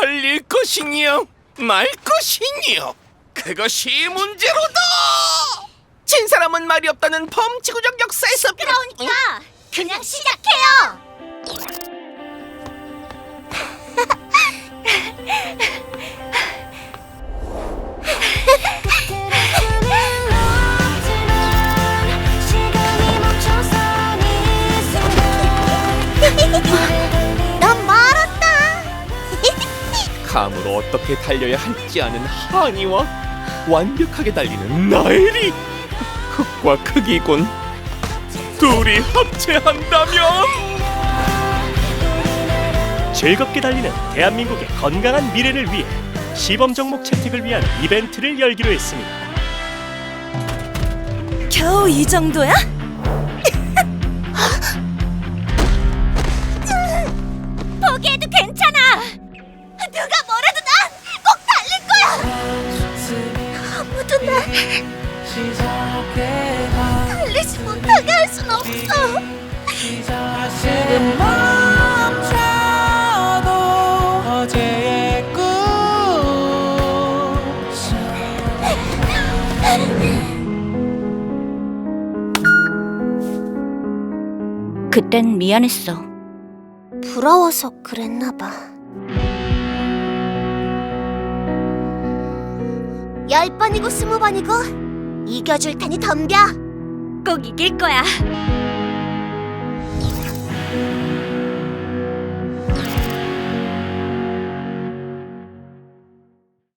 달릴 것이니요. 말 것이니요. 그것이 문제로다! 진 사람은 말이 없다는 범지구적 역사에서 그러니까 그냥 시작해요. 감으로 어떻게 달려야 할지 아는 하니와 완벽하게 달리는 나엘이 극과 극이군 둘이 합체한다면 즐겁게 달리는 대한민국의 건강한 미래를 위해 시범 종목 채택을 위한 이벤트를 열기로 했습니다. 겨우 이 정도야? 누가 뭐래도 난 꼭 달릴 거야. 아무도 날 달리지 못하게 할 순 없어. 그땐 미안했어. 부러워서 그랬나 봐. 열 번이고 스무 번이고 이겨줄 테니 덤벼. 꼭 이길 거야.